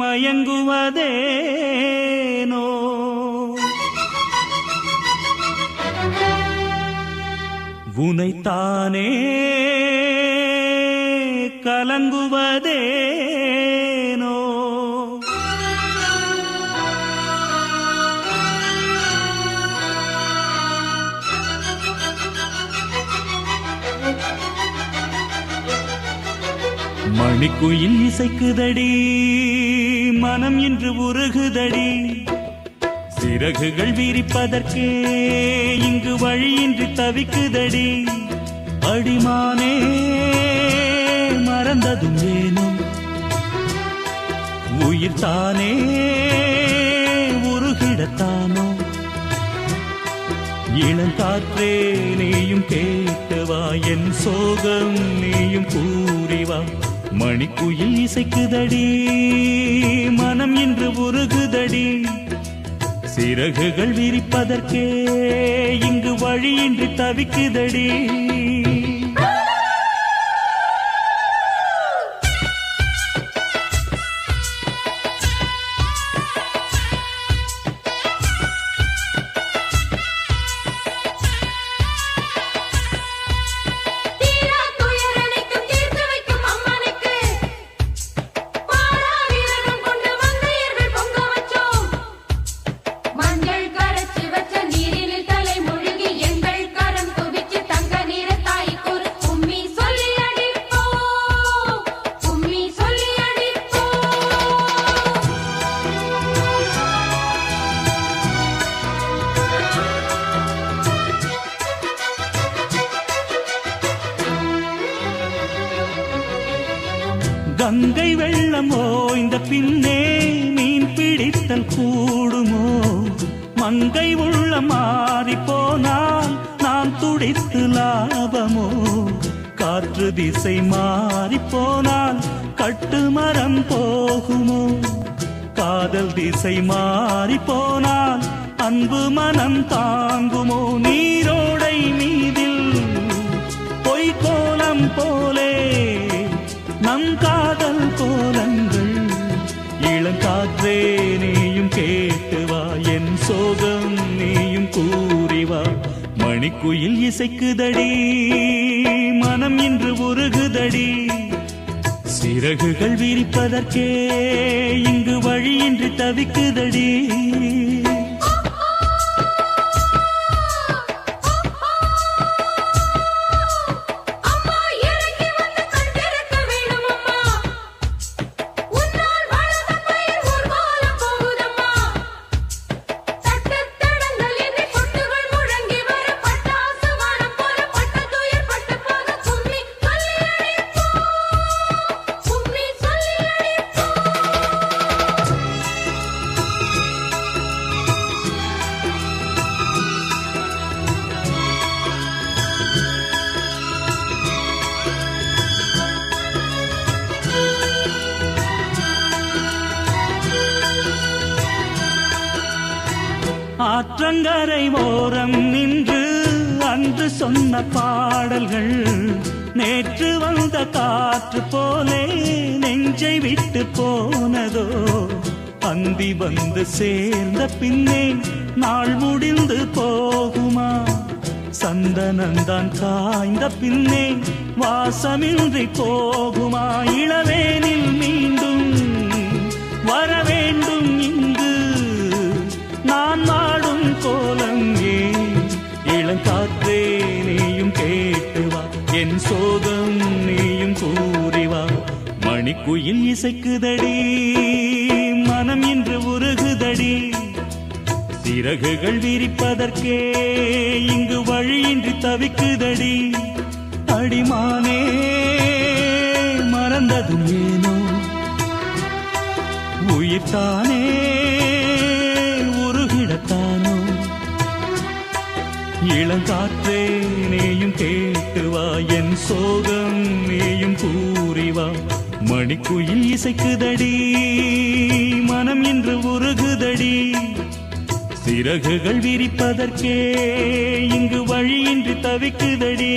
மயங்குவதேனோ? உனைத்தானே கலங்குவதேனோ? மணிக்குயில் இசைக்குதடி மனம் இன்று உருகுதடி. சிறகுகள் விரிப்பதற்கே இங்கு வழியின்றி தவிக்குதடி. அடிமானே மறந்ததும் ஏனும். உயிர் தானே உருகிடத்தானோ இளங்காற்றே நீயும் கேட்டவா என் சோகம் நீயும் கூறிவா மணிக்குயில் இசைக்குதடி மனம் இன்று உருகுதடி. சிறகுகள் விரிப்பதற்கே இங்கு வழியின்றி தவிக்குதடி. கங்கை வெள்ளம் ஓய்ந்த பின்னே மீன் பிடித்தல் கூடுமோ? மங்கை உள்ள மாறி போனால் நான் துடித்து லாபமோ? காற்று திசை மாறி போனால் கட்டு மரம் போகுமோ? காதல் திசை மாறி போனால் அன்பு மனம் தாங்குமோ? நீரோடை மீதில் பொய்கோலம் போ இளங்காற்றே நீயும் கேட்டு வா. என் சோகம் நீயும் கூறிவா மணிக்குயில் இசைக்குதடி மனம் இன்று உருகுதடி. சிறகுகள் விரிப்பதற்கே இங்கு வழியின்றி தவிக்குதடி. ஆற்றங்கரை ஓரம் நின்று அன்று சொன்ன பாடல்கள் நேற்று வந்த காற்று போலே நெஞ்சை விட்டு போனதோ அந்தி வந்து சேர்ந்த பின்னே நாள் முடிந்து போகுமா? சந்தனந்தான் காய்ந்த பின்னே வாசமின்றி போகுமா? இளவேனில் மீண்டும் வர வேண்டும் குயில் இசைக்குதடி மனம் என்று உருகுதடி. சிறகுகள் விரிப்பதற்கே இங்கு வழியின்றி தவிக்குதடி. அடிமானே மறந்ததும் ஏனோ உயிர்த்தானே உருகிடத்தானோ. இளங்காற்றே நேயும் கேட்டுவா என் சோகம் நேயும் கூறிவா மணிக்குயில் இசைக்குதடி மனம் இன்று உருகுதடி. சிறகுகள் விரிப்பதற்கே இங்கு வழியின்றி தவிக்குதடி.